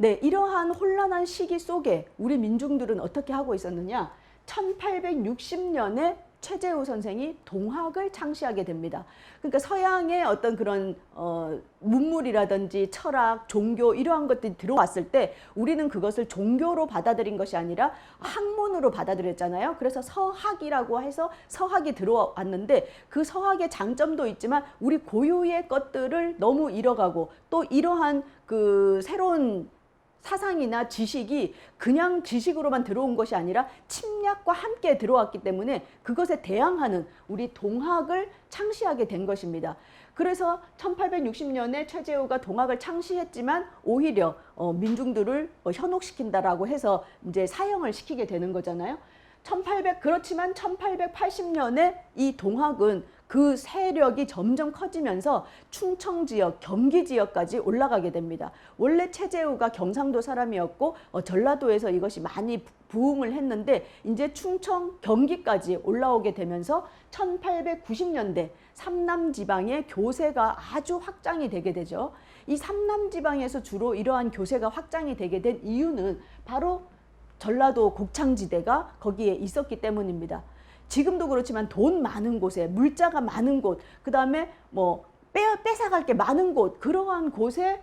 네, 이러한 혼란한 시기 속에 우리 민중들은 어떻게 하고 있었느냐? 1860년에 최재우 선생이 동학을 창시하게 됩니다. 그러니까 서양의 어떤 그런 어, 문물이라든지 철학, 종교 이러한 것들이 들어왔을 때 우리는 그것을 종교로 받아들인 것이 아니라 학문으로 받아들였잖아요. 그래서 서학이라고 해서 서학이 들어왔는데 그 서학의 장점도 있지만 우리 고유의 것들을 너무 잃어가고 또 이러한 그 새로운 사상이나 지식이 그냥 지식으로만 들어온 것이 아니라 침략과 함께 들어왔기 때문에 그것에 대항하는 우리 동학을 창시하게 된 것입니다. 그래서 1860년에 최재우가 동학을 창시했지만 오히려 어, 민중들을 어, 현혹시킨다라고 해서 이제 사형을 시키게 되는 거잖아요. 1800 그렇지만 1880년에 이 동학은 그 세력이 점점 커지면서 충청 지역, 경기 지역까지 올라가게 됩니다. 원래 최재우가 경상도 사람이었고 어, 전라도에서 이것이 많이 부흥을 했는데 이제 충청, 경기까지 올라오게 되면서 1890년대 삼남 지방의 교세가 아주 확장이 되게 되죠. 이 삼남 지방에서 주로 이러한 교세가 확장이 되게 된 이유는 바로 전라도 곡창지대가 거기에 있었기 때문입니다. 지금도 그렇지만 돈 많은 곳에 물자가 많은 곳, 그 다음에 뭐 빼, 뺏어갈 게 많은 곳, 그러한 곳에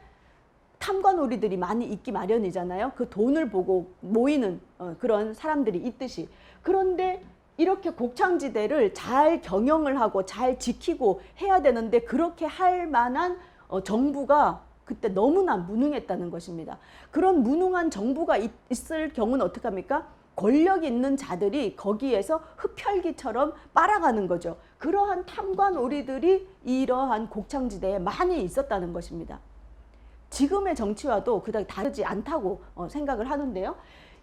탐관오리들이 많이 있기 마련이잖아요. 그 돈을 보고 모이는 어, 그런 사람들이 있듯이. 그런데 이렇게 곡창지대를 잘 경영을 하고 잘 지키고 해야 되는데 그렇게 할 만한 어, 정부가 그때 너무나 무능했다는 것입니다. 그런 무능한 정부가 있, 있을 경우는 어떡합니까? 권력 있는 자들이 거기에서 흡혈귀처럼 빨아가는 거죠. 그러한 탐관오리들이 이러한 곡창지대에 많이 있었다는 것입니다. 지금의 정치와도 그다지 다르지 않다고 어, 생각을 하는데요.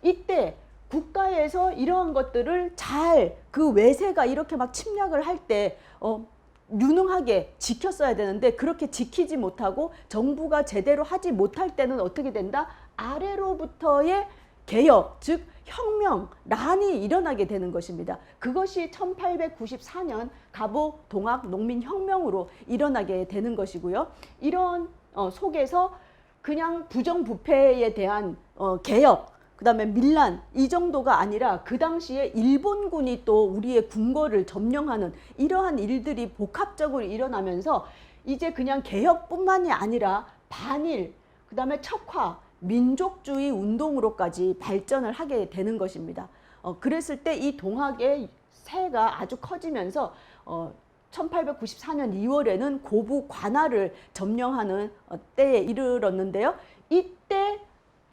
이때 국가에서 이러한 것들을 잘 그 외세가 이렇게 막 침략을 할때 어, 유능하게 지켰어야 되는데 그렇게 지키지 못하고 정부가 제대로 하지 못할 때는 어떻게 된다? 아래로부터의 개혁, 즉 혁명, 란이 일어나게 되는 것입니다. 그것이 1894년 갑오 동학 농민 혁명으로 일어나게 되는 것이고요. 이런 어, 속에서 그냥 부정부패에 대한 어, 개혁, 그 다음에 밀란 이 정도가 아니라 그 당시에 일본군이 또 우리의 궁궐을 점령하는 이러한 일들이 복합적으로 일어나면서 이제 그냥 개혁뿐만이 아니라 반일, 그 다음에 척화, 민족주의 운동으로까지 발전을 하게 되는 것입니다. 어, 그랬을 때 이 동학의 세가 아주 커지면서 어, 1894년 2월에는 고부 관할을 점령하는 어, 때에 이르렀는데요. 이때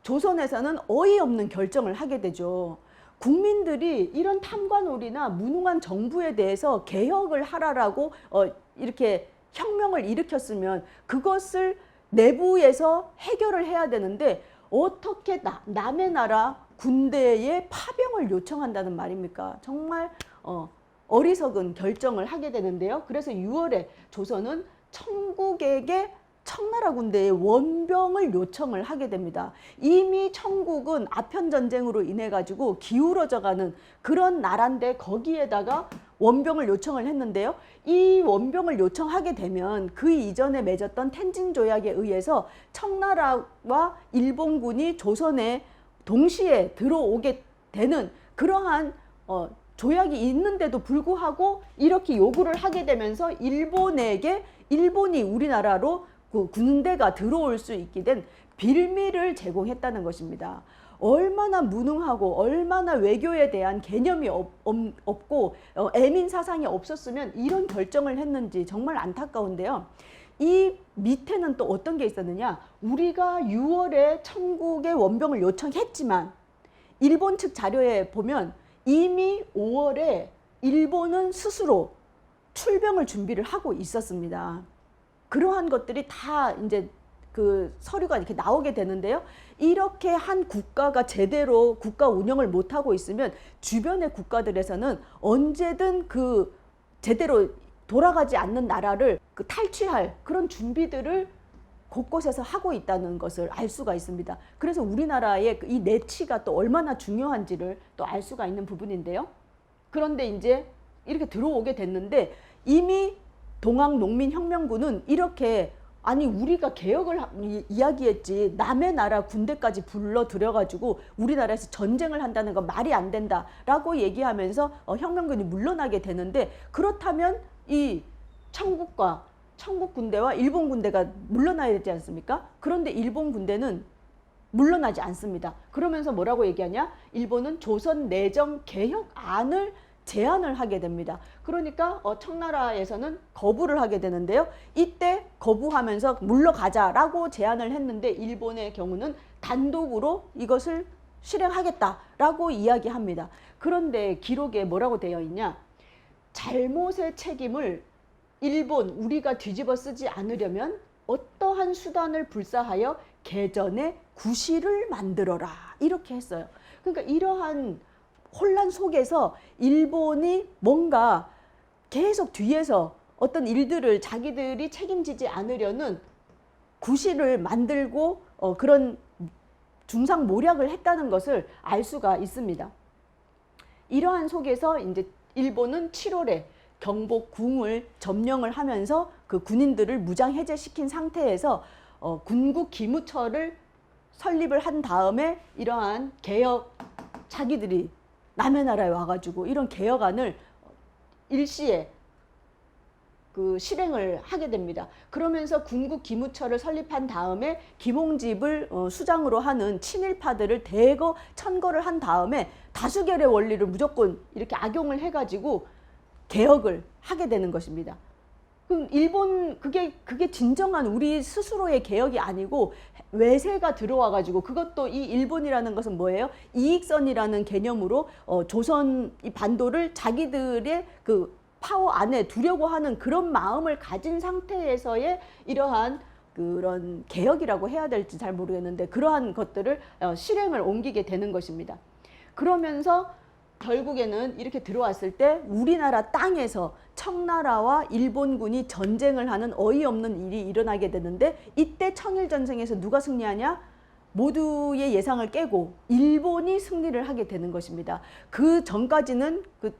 조선에서는 어이없는 결정을 하게 되죠. 국민들이 이런 탐관오리나 무능한 정부에 대해서 개혁을 하라라고 어, 이렇게 혁명을 일으켰으면 그것을 내부에서 해결을 해야 되는데 어떻게 나, 남의 나라 군대에 파병을 요청한다는 말입니까? 정말 어, 어리석은 결정을 하게 되는데요. 그래서 6월에 조선은 청국에게 청나라 군대의 원병을 요청을 하게 됩니다. 이미 청국은 아편 전쟁으로 인해 가지고 기울어져 가는 그런 나라인데 거기에다가 원병을 요청을 했는데요. 이 원병을 요청하게 되면 그 이전에 맺었던 텐진 조약에 의해서 청나라와 일본군이 조선에 동시에 들어오게 되는 그러한 어, 조약이 있는데도 불구하고 이렇게 요구를 하게 되면서 일본에게 일본이 우리나라로 그 군대가 들어올 수 있게 된 빌미를 제공했다는 것입니다. 얼마나 무능하고 얼마나 외교에 대한 개념이 없, 고 어, 애민 사상이 없었으면 이런 결정을 했는지 정말 안타까운데요. 이 밑에는 또 어떤 게 있었느냐? 우리가 6월에 천국의 원병을 요청했지만 일본 측 자료에 보면 이미 5월에 일본은 스스로 출병을 준비를 하고 있었습니다. 그러한 것들이 다 이제 그 서류가 이렇게 나오게 되는데요. 이렇게 한 국가가 제대로 국가 운영을 못하고 있으면 주변의 국가들에서는 언제든 그 제대로 돌아가지 않는 나라를 그 탈취할 그런 준비들을 곳곳에서 하고 있다는 것을 알 수가 있습니다. 그래서 우리나라의 이 내치가 또 얼마나 중요한지를 또 알 수가 있는 부분인데요. 그런데 이제 이렇게 들어오게 됐는데 이미 동학 농민혁명군은 이렇게 아니 우리가 개혁을 이야기했지 남의 나라 군대까지 불러 들여가지고 우리나라에서 전쟁을 한다는 건 말이 안 된다라고 얘기하면서 어, 혁명군이 물러나게 되는데 그렇다면 이 청국과 청국 군대와 일본 군대가 물러나야 되지 않습니까? 그런데 일본 군대는 물러나지 않습니다. 그러면서 뭐라고 얘기하냐? 일본은 조선 내정 개혁안을 제안을 하게 됩니다. 그러니까 어, 청나라에서는 거부를 하게 되는데요. 이때 거부하면서 물러가자라고 제안을 했는데 일본의 경우는 단독으로 이것을 실행하겠다라고 이야기합니다. 그런데 기록에 뭐라고 되어 있냐? 잘못의 책임을 일본 우리가 뒤집어 쓰지 않으려면 어떠한 수단을 불사하여 개전의 구실을 만들어라 이렇게 했어요. 그러니까 이러한 혼란 속에서 일본이 뭔가 계속 뒤에서 어떤 일들을 자기들이 책임지지 않으려는 구실을 만들고 어, 그런 중상 모략을 했다는 것을 알 수가 있습니다. 이러한 속에서 이제 일본은 7월에 경복궁을 점령을 하면서 그 군인들을 무장 해제시킨 상태에서 어, 군국 기무처를 설립을 한 다음에 이러한 개혁 자기들이 남의 나라에 와가지고 이런 개혁안을 일시에 그 실행을 하게 됩니다. 그러면서 군국 기무처를 설립한 다음에 김홍집을 어, 수장으로 하는 친일파들을 대거 천거를 한 다음에 다수결의 원리를 무조건 이렇게 악용을 해가지고 개혁을 하게 되는 것입니다. 그럼 일본 그게 그게 진정한 우리 스스로의 개혁이 아니고 외세가 들어와 가지고 그것도 이 일본이라는 것은 뭐예요? 이익선이라는 개념으로 어, 조선 이 반도를 자기들의 그 파워 안에 두려고 하는 그런 마음을 가진 상태에서의 이러한 그런 개혁이라고 해야 될지 잘 모르겠는데 그러한 것들을 어, 실행을 옮기게 되는 것입니다. 그러면서 결국에는 이렇게 들어왔을 때 우리나라 땅에서 청나라와 일본군이 전쟁을 하는 어이없는 일이 일어나게 되는데 이때 청일 전쟁에서 누가 승리하냐? 모두의 예상을 깨고 일본이 승리를 하게 되는 것입니다. 그 전까지는 그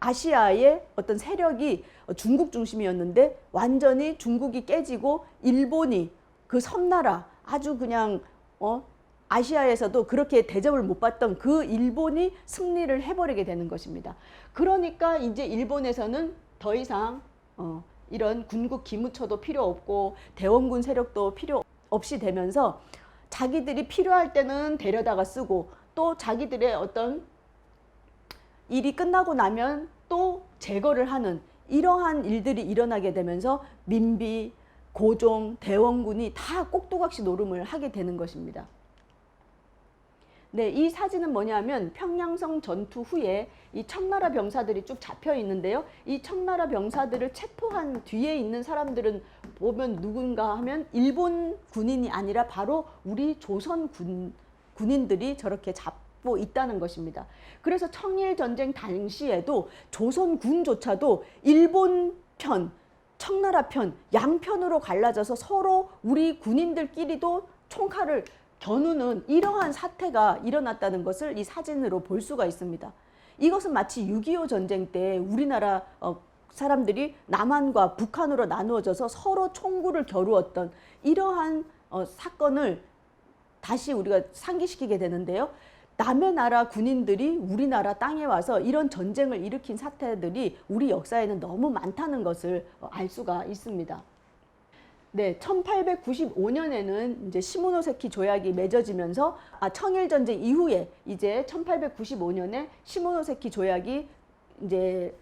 아시아의 어떤 세력이 중국 중심이었는데 완전히 중국이 깨지고 일본이 그 섬나라 아주 그냥 어 아시아에서도 그렇게 대접을 못 받던 그 일본이 승리를 해버리게 되는 것입니다. 그러니까 이제 일본에서는 더 이상 어, 이런 군국 기무처도 필요 없고 대원군 세력도 필요 없이 되면서 자기들이 필요할 때는 데려다가 쓰고 또 자기들의 어떤 일이 끝나고 나면 또 제거를 하는 이러한 일들이 일어나게 되면서 민비, 고종, 대원군이 다 꼭두각시 노름을 하게 되는 것입니다. 네, 이 사진은 뭐냐면 평양성 전투 후에 이 청나라 병사들이 쭉 잡혀 있는데요. 이 청나라 병사들을 체포한 뒤에 있는 사람들은 보면 누군가 하면 일본 군인이 아니라 바로 우리 조선 군 군인들이 저렇게 잡고 있다는 것입니다. 그래서 청일 전쟁 당시에도 조선 군조차도 일본 편, 청나라 편 양편으로 갈라져서 서로 우리 군인들끼리도 총칼을 겨누는 이러한 사태가 일어났다는 것을 이 사진으로 볼 수가 있습니다. 이것은 마치 6.25 전쟁 때 우리나라 어, 사람들이 남한과 북한으로 나누어져서 서로 총구를 겨루었던 이러한 어, 사건을 다시 우리가 상기시키게 되는데요. 남의 나라 군인들이 우리나라 땅에 와서 이런 전쟁을 일으킨 사태들이 우리 역사에는 너무 많다는 것을 어, 알 수가 있습니다. 네, 1895년에는 이제 시모노세키 조약이 맺어지면서 아, 청일 전쟁 이후에 이제 1895년에 시모노세키 조약이 이제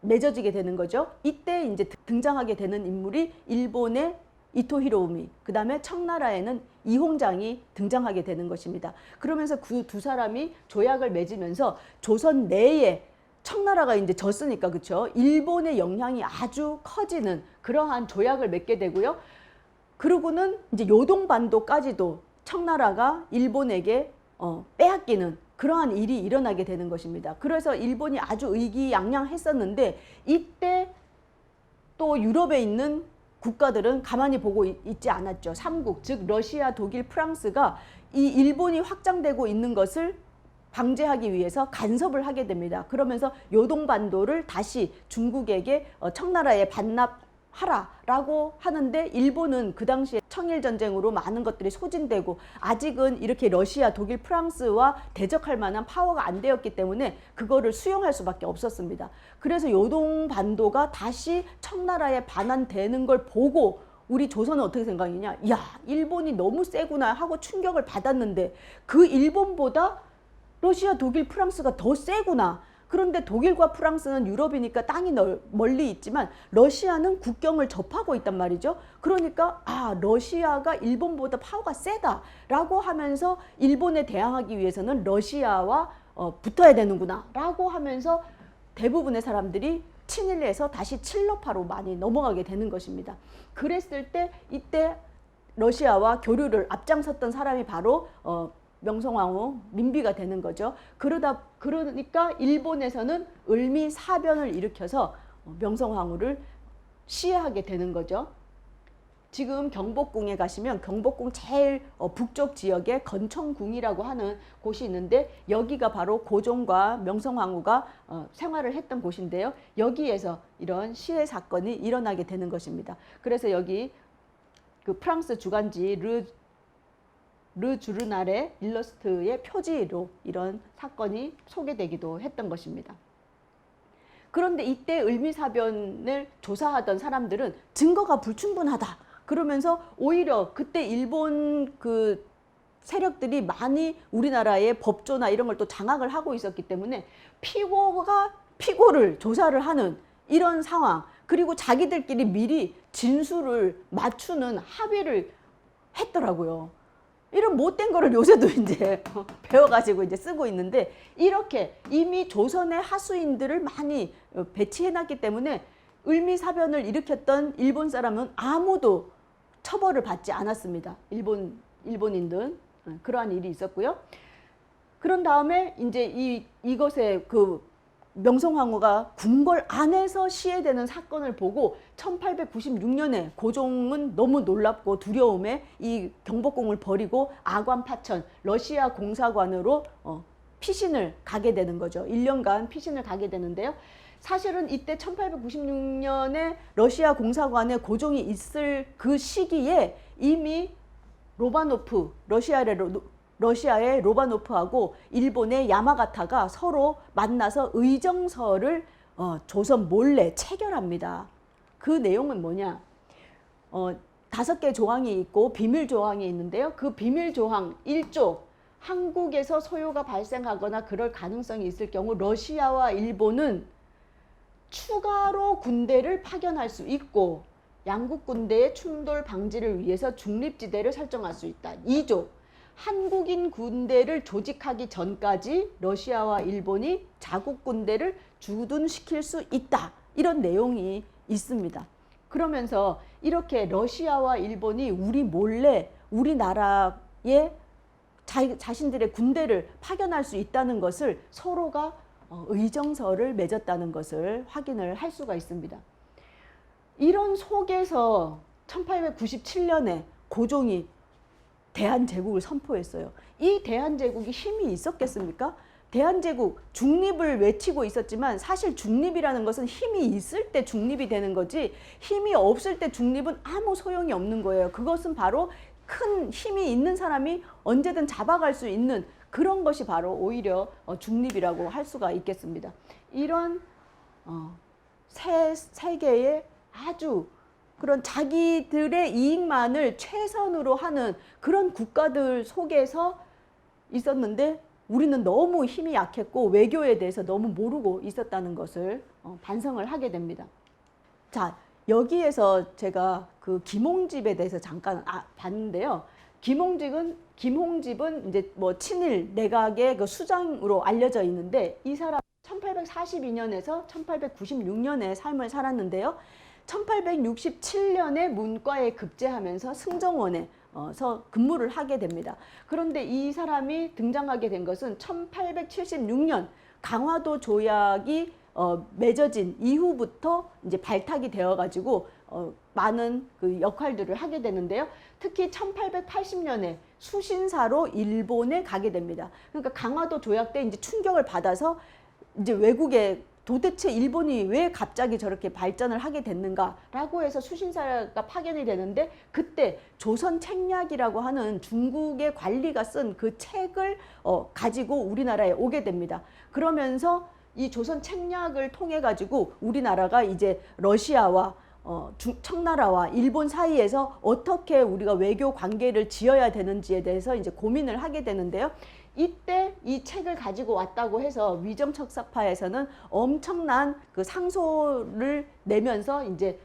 맺어지게 되는 거죠. 이때 이제 등장하게 되는 인물이 일본의 이토 히로우미, 그 다음에 청나라에는 이홍장이 등장하게 되는 것입니다. 그러면서 그 두 사람이 조약을 맺으면서 조선 내에 청나라가 이제 졌으니까 그렇죠. 일본의 영향이 아주 커지는 그러한 조약을 맺게 되고요. 그러고는 이제 요동반도까지도 청나라가 일본에게 어, 빼앗기는 그러한 일이 일어나게 되는 것입니다. 그래서 일본이 아주 의기양양했었는데 이때 또 유럽에 있는 국가들은 가만히 보고 있- 있지 않았죠. 삼국 즉 러시아, 독일, 프랑스가 이 일본이 확장되고 있는 것을 방지하기 위해서 간섭을 하게 됩니다. 그러면서 요동반도를 다시 중국에게 어, 청나라에 반납 하라라고 하는데 일본은 그 당시에 청일 전쟁으로 많은 것들이 소진되고 아직은 이렇게 러시아, 독일, 프랑스와 대적할 만한 파워가 안 되었기 때문에 그거를 수용할 수밖에 없었습니다. 그래서 요동 반도가 다시 청나라에 반환되는 걸 보고 우리 조선은 어떻게 생각했냐? 야, 일본이 너무 세구나 하고 충격을 받았는데 그 일본보다 러시아, 독일, 프랑스가 더 세구나. 그런데 독일과 프랑스는 유럽이니까 땅이 넓, 멀리 있지만 러시아는 국경을 접하고 있단 말이죠. 그러니까 아 러시아가 일본보다 파워가 세다라고 하면서 일본에 대항하기 위해서는 러시아와 어, 붙어야 되는구나라고 하면서 대부분의 사람들이 친일에서 다시 칠러파로 많이 넘어가게 되는 것입니다. 그랬을 때 이때 러시아와 교류를 앞장섰던 사람이 바로 어, 명성황후 민비가 되는 거죠. 그러다 그러니까 일본에서는 을미 사변을 일으켜서 어, 명성황후를 시해하게 되는 거죠. 지금 경복궁에 가시면 경복궁 제일 어, 북쪽 지역에 건청궁이라고 하는 곳이 있는데 여기가 바로 고종과 명성황후가 어, 생활을 했던 곳인데요. 여기에서 이런 시해 사건이 일어나게 되는 것입니다. 그래서 여기 그 프랑스 주간지 르, 르 주르날의 일러스트의 표지로 이런 사건이 소개되기도 했던 것입니다. 그런데 이때 을미사변을 조사하던 사람들은 증거가 불충분하다. 그러면서 오히려 그때 일본 그 세력들이 많이 우리나라의 법조나 이런 걸 또 장악을 하고 있었기 때문에 피고가 피고를 조사를 하는 이런 상황 그리고 자기들끼리 미리 진술을 맞추는 합의를 했더라고요. 이런 못된 거를 요새도 이제 배워가지고 이제 쓰고 있는데 이렇게 이미 조선의 하수인들을 많이 어, 배치해놨기 때문에 을미사변을 일으켰던 일본 사람은 아무도 처벌을 받지 않았습니다. 일본 일본인들 어, 그러한 일이 있었고요. 그런 다음에 이제 이 이것에 그 명성황후가 궁궐 안에서 시해되는 사건을 보고 1896년에 고종은 너무 놀랍고 두려움에 이 경복궁을 버리고 아관 파천 러시아 공사관으로 어, 피신을 가게 되는 거죠. 1년간 피신을 가게 되는데요. 사실은 이때 1896년에 러시아 공사관에 고종이 있을 그 시기에 이미 로바노프 러시아의 로, 러시아의 로바노프하고 일본의 야마가타가 서로 만나서 의정서를 어, 조선 몰래 체결합니다. 그 내용은 뭐냐? 어, 다섯 개 조항이 있고 비밀 조항이 있는데요. 그 비밀 조항 1조 한국에서 소요가 발생하거나 그럴 가능성이 있을 경우 러시아와 일본은 추가로 군대를 파견할 수 있고 양국 군대의 충돌 방지를 위해서 중립지대를 설정할 수 있다. 2조 한국인 군대를 조직하기 전까지 러시아와 일본이 자국 군대를 주둔시킬 수 있다. 이런 내용이 있습니다. 그러면서 이렇게 러시아와 일본이 우리 몰래 우리나라에 자, 자신들의 군대를 파견할 수 있다는 것을 서로가 어, 의정서를 맺었다는 것을 확인을 할 수가 있습니다. 이런 속에서 1897년에 고종이 대한제국을 선포했어요. 이 대한제국이 힘이 있었겠습니까? 대한제국 중립을 외치고 있었지만 사실 중립이라는 것은 힘이 있을 때 중립이 되는 거지 힘이 없을 때 중립은 아무 소용이 없는 거예요. 그것은 바로 큰 힘이 있는 사람이 언제든 잡아갈 수 있는 그런 것이 바로 오히려 어, 중립이라고 할 수가 있겠습니다. 이런 어, 세, 세계의 아주 그런 자기들의 이익만을 최선으로 하는 그런 국가들 속에서 있었는데 우리는 너무 힘이 약했고 외교에 대해서 너무 모르고 있었다는 것을 어, 반성을 하게 됩니다. 자, 여기에서 제가 그 김홍집에 대해서 잠깐 아, 봤는데요. 김홍집은 김홍집은 이제 뭐 친일 내각의 그 수장으로 알려져 있는데 이 사람 1842년에서 1896년의 삶을 살았는데요. 1867년에 문과에 급제하면서 승정원에 서 근무를 하게 됩니다. 그런데 이 사람이 등장하게 된 것은 1876년 강화도 조약이 어, 맺어진 이후부터 이제 발탁이 되어가지고 어, 많은 그 역할들을 하게 되는데요. 특히 1880년에 수신사로 일본에 가게 됩니다. 그러니까 강화도 조약 때 이제 충격을 받아서 이제 외국에 도대체 일본이 왜 갑자기 저렇게 발전을 하게 됐는가라고 해서 수신사가 파견이 되는데 그때 조선 책략이라고 하는 중국의 관리가 쓴 그 책을 어, 가지고 우리나라에 오게 됩니다. 그러면서 이 조선 책략을 통해 가지고 우리나라가 이제 러시아와 어, 중, 청나라와 일본 사이에서 어떻게 우리가 외교 관계를 지어야 되는지에 대해서 이제 고민을 하게 되는데요. 이때 이 책을 가지고 왔다고 해서 위정척사파에서는 엄청난 그 상소를 내면서 이제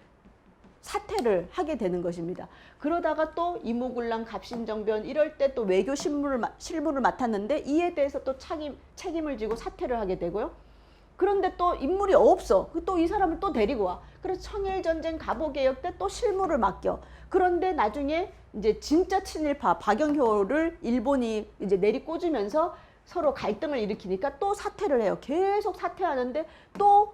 사퇴를 하게 되는 것입니다. 그러다가 또 이모군란 갑신정변 이럴 때 또 외교 실무를 마- 실무를 맡았는데 이에 대해서 또 책임 책임을 지고 사퇴를 하게 되고요. 그런데 또 인물이 없어. 또 이 사람을 또 데리고 와. 그래서 청일 전쟁 갑오 개혁 때 또 실무를 맡겨. 그런데 나중에 이제 진짜 친일파 박영효를 일본이 이제 내리 꽂으면서 서로 갈등을 일으키니까 또 사퇴를 해요. 계속 사퇴하는데 또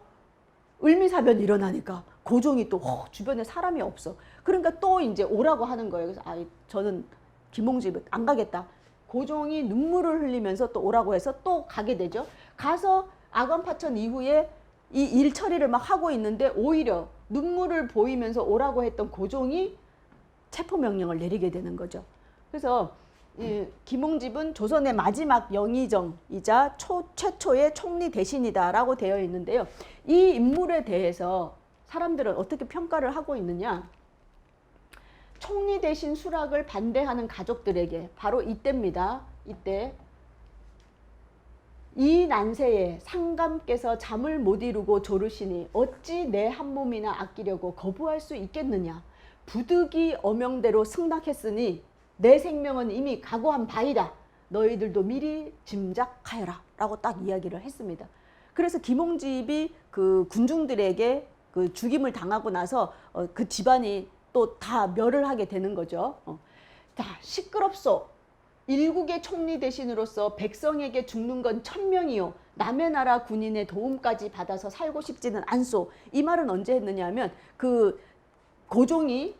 을미사변 일어나니까 고종이 또 어, 주변에 사람이 없어. 그러니까 또 이제 오라고 하는 거예요. 그래서 아 저는 김홍집 안 가겠다. 고종이 눈물을 흘리면서 또 오라고 해서 또 가게 되죠. 가서 아관파천 이후에 이 일 처리를 막 하고 있는데 오히려 눈물을 보이면서 오라고 했던 고종이 체포 명령을 내리게 되는 거죠. 그래서 이 김홍집은 조선의 마지막 영의정이자 초, 최초의 총리 대신이다라고 되어 있는데요. 이 인물에 대해서 사람들은 어떻게 평가를 하고 있느냐? 총리 대신 수락을 반대하는 가족들에게 바로 이때입니다. 이때 이 난세에 상감께서 잠을 못 이루고 조르시니 어찌 내 한 몸이나 아끼려고 거부할 수 있겠느냐. 부득이 어명대로 승낙했으니 내 생명은 이미 각오한 바이다. 너희들도 미리 짐작하여라. 라고 딱 이야기를 했습니다. 그래서 김홍집이 그 군중들에게 그 죽임을 당하고 나서 어, 그 집안이 또 다 멸을 하게 되는 거죠. 어. 자, 시끄럽소. 일국의 총리 대신으로서 백성에게 죽는 건 천명이요. 남의 나라 군인의 도움까지 받아서 살고 싶지는 않소. 이 말은 언제 했느냐면 그 고종이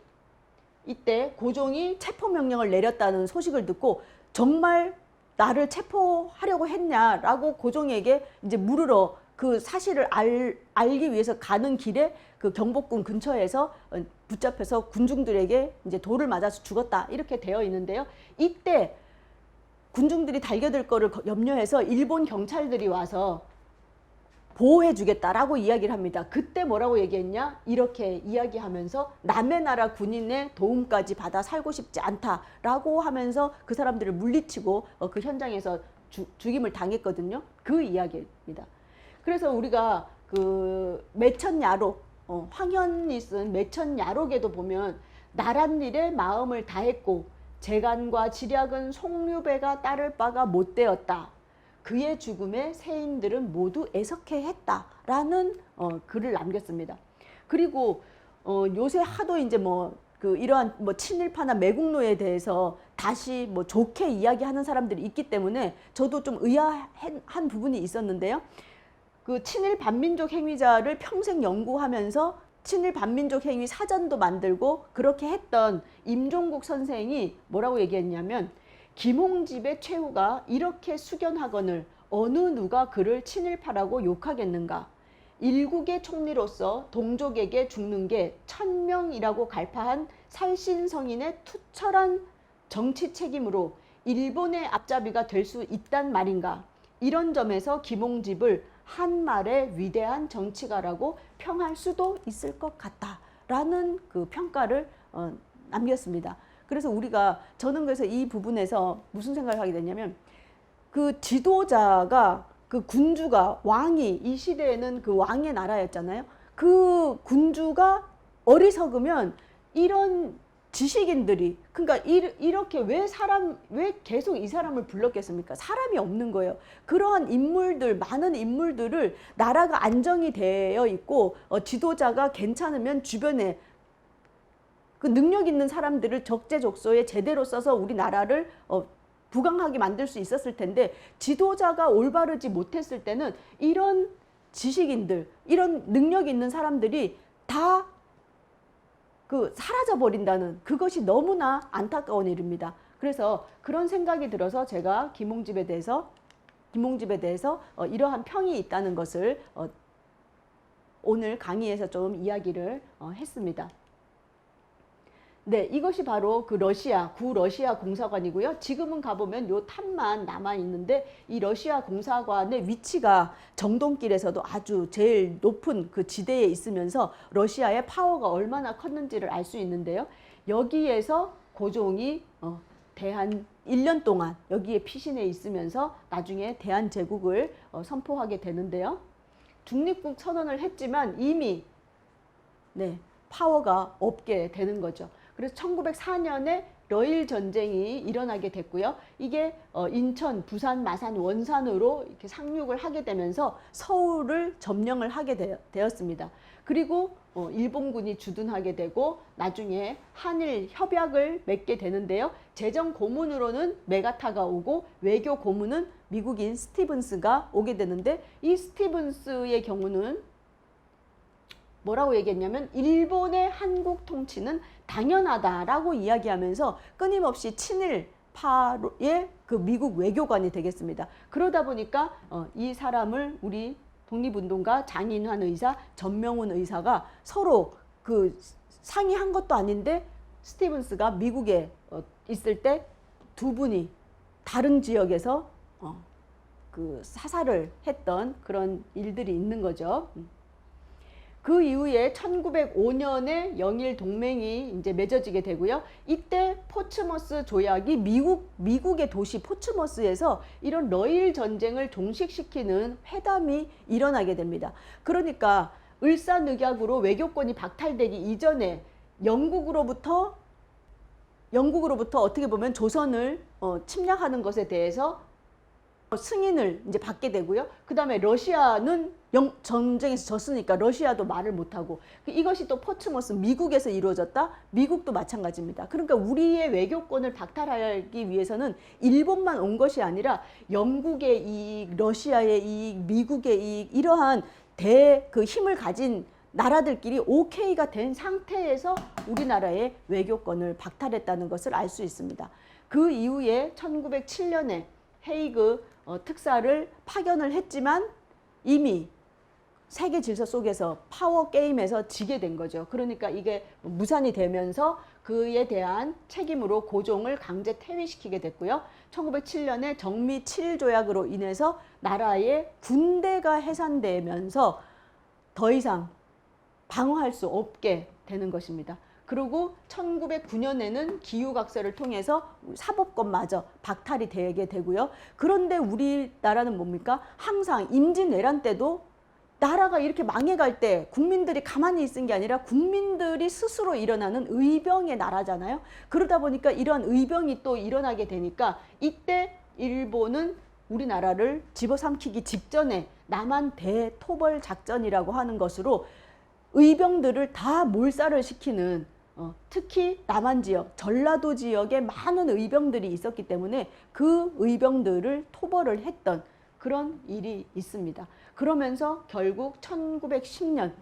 이때 고종이 체포 명령을 내렸다는 소식을 듣고 정말 나를 체포하려고 했냐라고 고종에게 이제 물으러 그 사실을 알, 알기 위해서 가는 길에 그 경복궁 근처에서 어, 붙잡혀서 군중들에게 이제 돌을 맞아서 죽었다 이렇게 되어 있는데요. 이때 군중들이 달겨들 거를 거- 염려해서 일본 경찰들이 와서 보호해 주겠다라고 이야기를 합니다. 그때 뭐라고 얘기했냐? 이렇게 이야기하면서 남의 나라 군인의 도움까지 받아 살고 싶지 않다라고 하면서 그 사람들을 물리치고 어, 그 현장에서 주- 죽임을 당했거든요. 그 이야기입니다. 그래서 우리가 그 매천야록 어, 황현이 쓴 매천야록에도 보면 나란 일에 마음을 다했고 재간과 지략은 송류배가 따를 바가 못 되었다. 그의 죽음에 세인들은 모두 애석해 했다라는 어, 글을 남겼습니다. 그리고 어, 요새 하도 이제 뭐 그 이러한 뭐 친일파나 매국노에 대해서 다시 뭐 좋게 이야기하는 사람들이 있기 때문에 저도 좀 의아한 부분이 있었는데요. 그 친일 반민족 행위자를 평생 연구하면서 친일 반민족 행위 사전도 만들고 그렇게 했던 임종국 선생이 뭐라고 얘기했냐면 김홍집의 최후가 이렇게 숙연하거늘 어느 누가 그를 친일파라고 욕하겠는가? 일국의 총리로서 동족에게 죽는 게 천명이라고 갈파한 살신성인의 투철한 정치 책임으로 일본의 앞잡이가 될 수 있단 말인가? 이런 점에서 김홍집을 한 말의 위대한 정치가라고 평할 수도 있을 것 같다라는 그 평가를 어, 남겼습니다. 그래서 우리가 저는 그래서 이 부분에서 무슨 생각을 하게 됐냐면 그 지도자가 그 군주가 왕이 이 시대에는 그 왕의 나라였잖아요. 그 군주가 어리석으면 이런 지식인들이 그러니까 이- 이렇게 왜 사람 왜 계속 이 사람을 불렀겠습니까? 사람이 없는 거예요. 그러한 인물들 많은 인물들을 나라가 안정이 되어 있고 어, 지도자가 괜찮으면 주변에 그 능력 있는 사람들을 적재적소에 제대로 써서 우리 나라를 어, 부강하게 만들 수 있었을 텐데 지도자가 올바르지 못했을 때는 이런 지식인들, 이런 능력 있는 사람들이 다 그 사라져 버린다는 그것이 너무나 안타까운 일입니다. 그래서 그런 생각이 들어서 제가 김홍집에 대해서 김홍집에 대해서 어, 이러한 평이 있다는 것을 어, 오늘 강의에서 좀 이야기를 어, 했습니다. 네, 이것이 바로 그 러시아 구 러시아 공사관이고요. 지금은 가보면 요 탑만 남아 있는데 이 러시아 공사관의 위치가 정동길에서도 아주 제일 높은 그 지대에 있으면서 러시아의 파워가 얼마나 컸는지를 알 수 있는데요. 여기에서 고종이 어, 대한 1년 동안 여기에 피신해 있으면서 나중에 대한 제국을 어, 선포하게 되는데요. 중립국 선언을 했지만 이미 네, 파워가 없게 되는 거죠. 그래서 1904년에 러일 전쟁이 일어나게 됐고요. 이게 어, 인천, 부산, 마산, 원산으로 이렇게 상륙을 하게 되면서 서울을 점령을 하게 되었습니다. 그리고 어, 일본군이 주둔하게 되고 나중에 한일 협약을 맺게 되는데요. 재정 고문으로는 메가타가 오고 외교 고문은 미국인 스티븐스가 오게 되는데 이 스티븐스의 경우는 뭐라고 얘기했냐면 일본의 한국 통치는 당연하다라고 이야기하면서 끊임없이 친일 파의 그 미국 외교관이 되겠습니다. 그러다 보니까 어, 이 사람을 우리 독립운동가 장인환 의사, 전명훈 의사가 서로 그 상의한 것도 아닌데 스티븐스가 미국에 어, 있을 때 두 분이 다른 지역에서 어, 그 사살을 했던 그런 일들이 있는 거죠. 음. 그 이후에 1905년에 영일 동맹이 이제 맺어지게 되고요. 이때 포츠머스 조약이 미국 미국의 도시 포츠머스에서 이런 러일 전쟁을 종식시키는 회담이 일어나게 됩니다. 그러니까 을사늑약으로 외교권이 박탈되기 이전에 영국으로부터 영국으로부터 어떻게 보면 조선을 어, 침략하는 것에 대해서 승인을 이제 받게 되고요. 그 다음에 러시아는 영, 전쟁에서 졌으니까 러시아도 말을 못하고 그 이것이 또 포츠머스 미국에서 이루어졌다. 미국도 마찬가지입니다. 그러니까 우리의 외교권을 박탈하기 위해서는 일본만 온 것이 아니라 영국의 이익, 러시아의 이익, 미국의 이익 이러한 대 그 힘을 가진 나라들끼리 오케이가 된 상태에서 우리나라의 외교권을 박탈했다는 것을 알 수 있습니다. 그 이후에 1907년에 헤이그 어, 특사를 파견을 했지만 이미 세계 질서 속에서 파워 게임에서 지게 된 거죠. 그러니까 이게 무산이 되면서 그에 대한 책임으로 고종을 강제 퇴위시키게 됐고요. 1907년에 정미 7조약으로 인해서 나라의 군대가 해산되면서 더 이상 방어할 수 없게 되는 것입니다. 그리고 1909년에는 기후각서를 통해서 사법권마저 박탈이 되게 되고요. 그런데 우리나라는 뭡니까? 항상 임진왜란 때도 나라가 이렇게 망해갈 때 국민들이 가만히 있은 게 아니라 국민들이 스스로 일어나는 의병의 나라잖아요. 그러다 보니까 이러한 의병이 또 일어나게 되니까 이때 일본은 우리나라를 집어삼키기 직전에 남한 대토벌 작전이라고 하는 것으로 의병들을 다 몰살을 시키는 어, 특히 남한 지역, 전라도 지역에 많은 의병들이 있었기 때문에 그 의병들을 토벌을 했던 그런 일이 있습니다. 그러면서 결국 1910년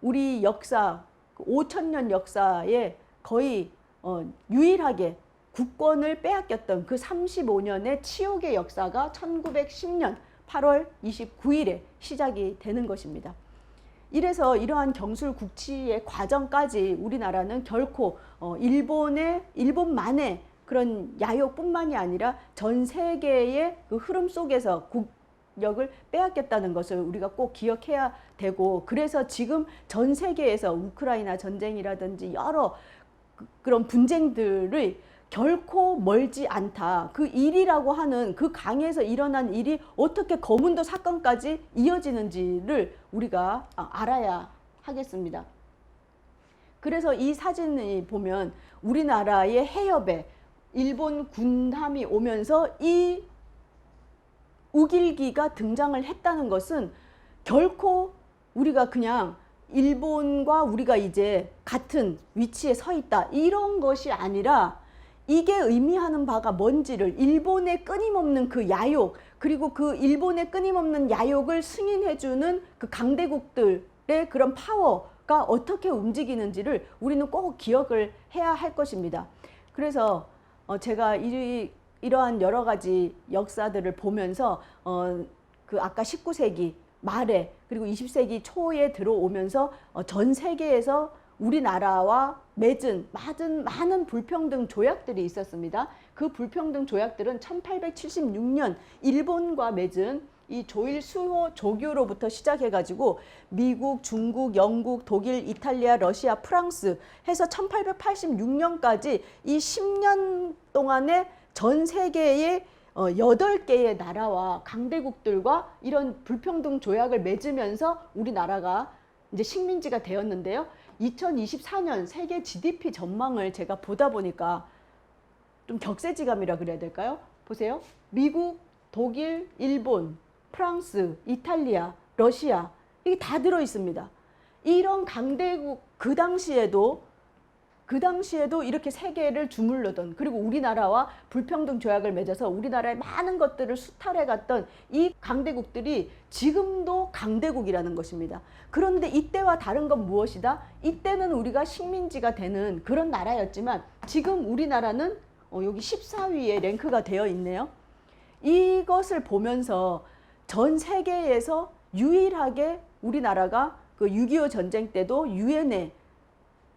우리 역사 5천년 역사에 거의 어, 유일하게 국권을 빼앗겼던 그 35년의 치욕의 역사가 1910년 8월 29일에 시작이 되는 것입니다. 이래서 이러한 경술 국치의 과정까지 우리나라는 결코 어, 일본의 일본만의 그런 야욕뿐만이 아니라 전 세계의 그 흐름 속에서 국력을 빼앗겼다는 것을 우리가 꼭 기억해야 되고 그래서 지금 전 세계에서 우크라이나 전쟁이라든지 여러 그- 그런 분쟁들의 결코 멀지 않다. 그 일이라고 하는 그 강에서 일어난 일이 어떻게 거문도 사건까지 이어지는지를 우리가 아, 알아야 하겠습니다. 그래서 이 사진을 보면 우리나라의 해협에 일본 군함이 오면서 이 우길기가 등장을 했다는 것은 결코 우리가 그냥 일본과 우리가 이제 같은 위치에 서 있다 이런 것이 아니라 이게 의미하는 바가 뭔지를 일본의 끊임없는 그 야욕 그리고 그 일본의 끊임없는 야욕을 승인해주는 그 강대국들의 그런 파워가 어떻게 움직이는지를 우리는 꼭 기억을 해야 할 것입니다. 그래서 어 제가 이, 이러한 여러 가지 역사들을 보면서 어 그 아까 19세기 말에 그리고 20세기 초에 들어오면서 어, 전 세계에서 우리나라와 맺은 많은 많은 불평등 조약들이 있었습니다. 그 불평등 조약들은 1876년 일본과 맺은 이 조일 수호 조교로부터 시작해가지고 미국, 중국, 영국, 독일, 이탈리아, 러시아, 프랑스 해서 1886년까지 이 10년 동안에 전 세계의 어, 8개의 나라와 강대국들과 이런 불평등 조약을 맺으면서 우리나라가 이제 식민지가 되었는데요. 2024년 세계 GDP 전망을 제가 보다 보니까 좀 격세지감이라 그래야 될까요? 보세요. 미국, 독일, 일본, 프랑스, 이탈리아, 러시아 이게 다 들어 있습니다. 이런 강대국 그 당시에도 그 당시에도 이렇게 세계를 주물르던 그리고 우리나라와 불평등 조약을 맺어서 우리나라의 많은 것들을 수탈해 갔던 이 강대국들이 지금도 강대국이라는 것입니다. 그런데 이때와 다른 건 무엇이다? 이때는 우리가 식민지가 되는 그런 나라였지만 지금 우리나라는 어, 여기 14위에 랭크가 되어 있네요. 이것을 보면서 전 세계에서 유일하게 우리나라가 그 6.25 전쟁 때도 유엔에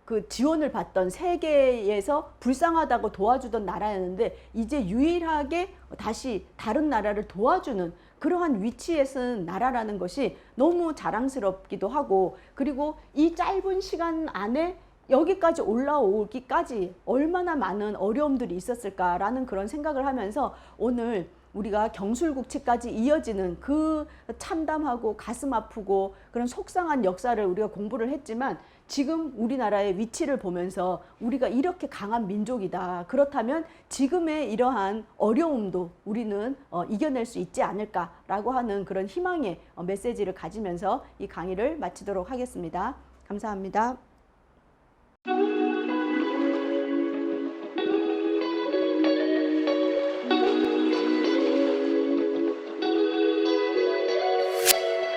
그 지원을 받던 세계에서 불쌍하다고 도와주던 나라였는데 이제 유일하게 다시 다른 나라를 도와주는 그러한 위치에 쓴 나라라는 것이 너무 자랑스럽기도 하고 그리고 이 짧은 시간 안에 여기까지 올라오기까지 얼마나 많은 어려움들이 있었을까라는 그런 생각을 하면서 오늘 우리가 경술국치까지 이어지는 그 참담하고 가슴 아프고 그런 속상한 역사를 우리가 공부를 했지만 지금 우리나라의 위치를 보면서 우리가 이렇게 강한 민족이다. 그렇다면 지금의 이러한 어려움도 우리는 어, 이겨낼 수 있지 않을까라고 하는 그런 희망의 어, 메시지를 가지면서 이 강의를 마치도록 하겠습니다. 감사합니다.